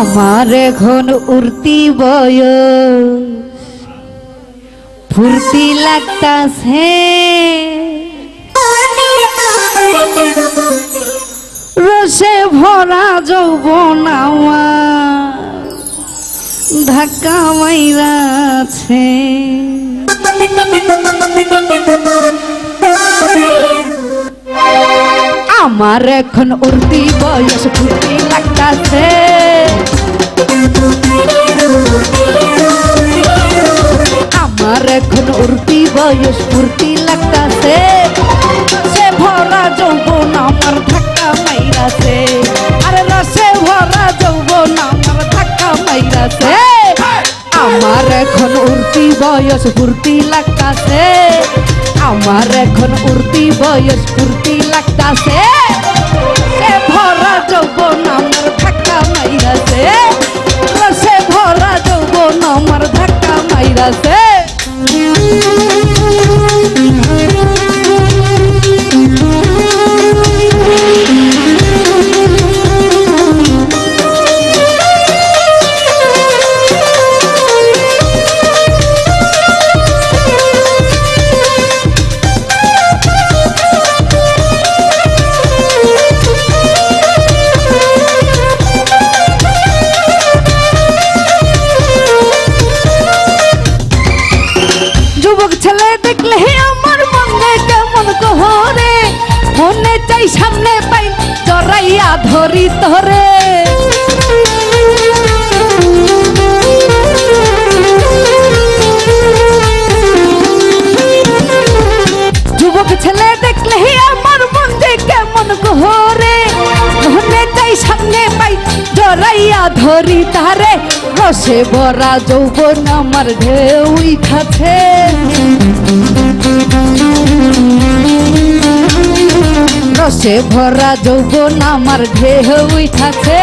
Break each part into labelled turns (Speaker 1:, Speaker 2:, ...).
Speaker 1: আমার এখন উর্তি বয় ফুর্তি লাগতাছে। রসে ভরা যৌবন ধাক্কা মাইরাছে। আমার এখন উর্তি বয়স, ফুর্তি লাগতাছে। আমার এখন উর্তি বয়স ফুর্তি লাগতাছে। সে ভরা যৌবন আমার ধাক্কা মাইরাছে। আরে রসে ভরা যৌবন আমার ধাক্কা মাইরাছে। আমার এখন উর্তি বয়স ফুর্তি লাগতাছে। আমার এখন উর্তি বয়স ফুর্তি লাগতাছে। সে ভরা যৌবন ধাক্কা ধরি ধরে যুবক ছেলে দেখলে আমার মনে কেমন কহরে মনে চাই সামনে পাই, জড়াইয়া ধরি তারে। রসে ভরা যৌবন আমার ঢেউই খাছে রসে ভরা যৌবন আমার ঢেউই উঠাছে।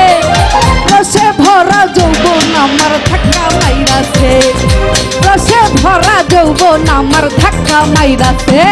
Speaker 1: রসে ভরা যৌবন আমার ধাক্কা মাইরাছে। রসে ভরা যৌবন আমার ধাক্কা মাইরাছে।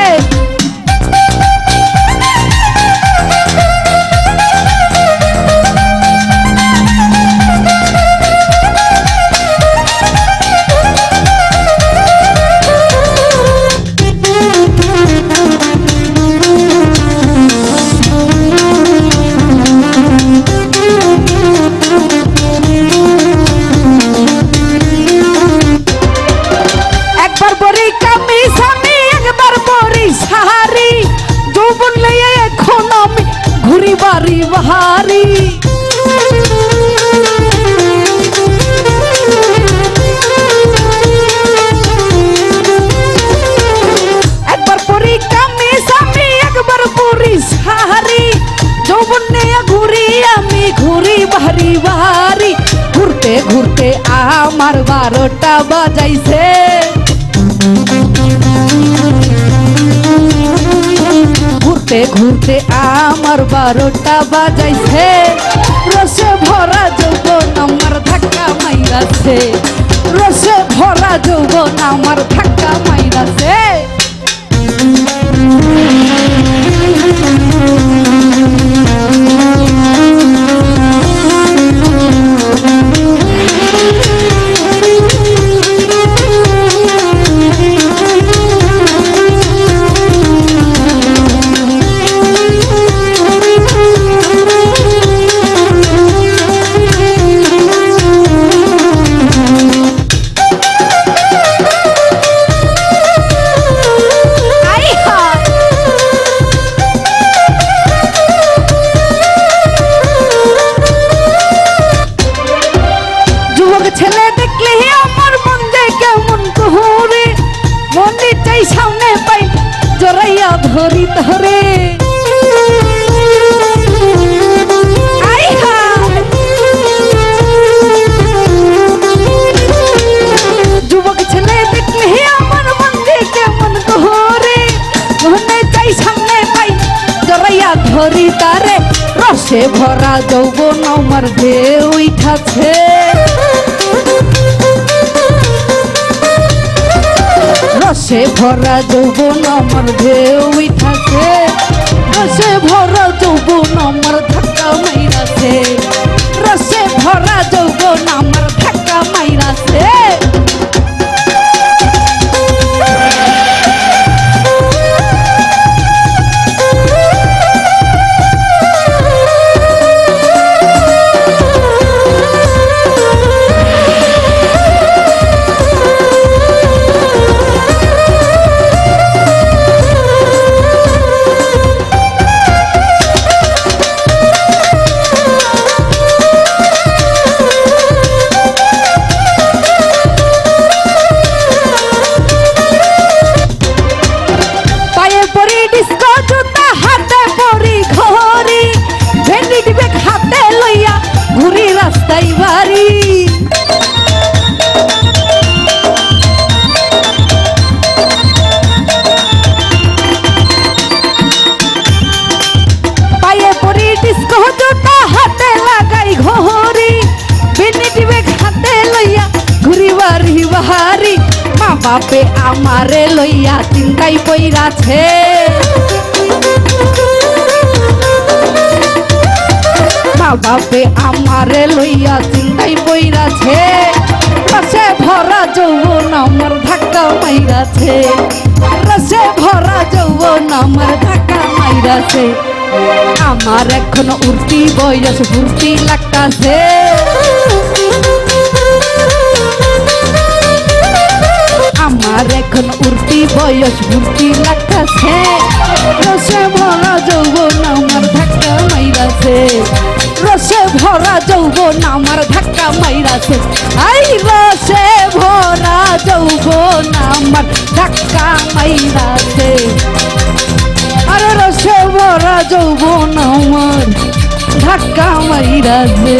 Speaker 1: যৌবন লইয়ে এখন আমি ঘুরি বাড়ি বাহারি। একবার পরি কামি সামি একবার পরি সাহারি। যৌবন নিয়ে আমি ঘুরি বাহারি বাহারি। ঘুরতে ঘুরতে আমার বারোটা বাজাইছে। ঘুরতে ঘুরতে আমার বারোটা বাজাইছে। রসে ভরা যৌবন আমার ধাক্কা মাইরাছে। রসে ভরা যৌবন আমার ধাক্কা মাইরাছে। ধরি ধরে। যুবক ছেলে দেখলে আমার যায় কেমন কহরে মনে চাই সামনে পাই জড়াইয়া ধরি তারে। রসে ভরা যৌবন আমার ঢেউ দশে ভরা যৌবন আমার ঢেউই থাকে। দশে ভরা যৌবন আমার ধাক্কা মাইরাছে। রসে ভরা যৌবন আমার ধাক্কা মাইরাছে। বাপে আমারে লইয়া চিন্তাই পইরাছে মা বাপে আমারে লইয়া চিন্তাই পইরাছে রসে ভরা যৌবন আমার ধাক্কা মাইরাছে। রসে ভরা যৌবন আমার ধাক্কা মাইরাছে। আমার এখন উর্তি বয়স ভর্তি লাগতাছে। আমার এখন উর্তি বয়স ভর্তি লাগতাছে। রসে ভরা যৌবন আমার ধাক্কা মাইরাছে। রসে ভরা যৌবন আমার ধাক্কা মাইরাছে। আই, রসে ভরা যৌবন আমার ধাক্কা মাইরাছে। আরে, রসে ভরা যৌবন আমার ধাক্কা মাইরাছে।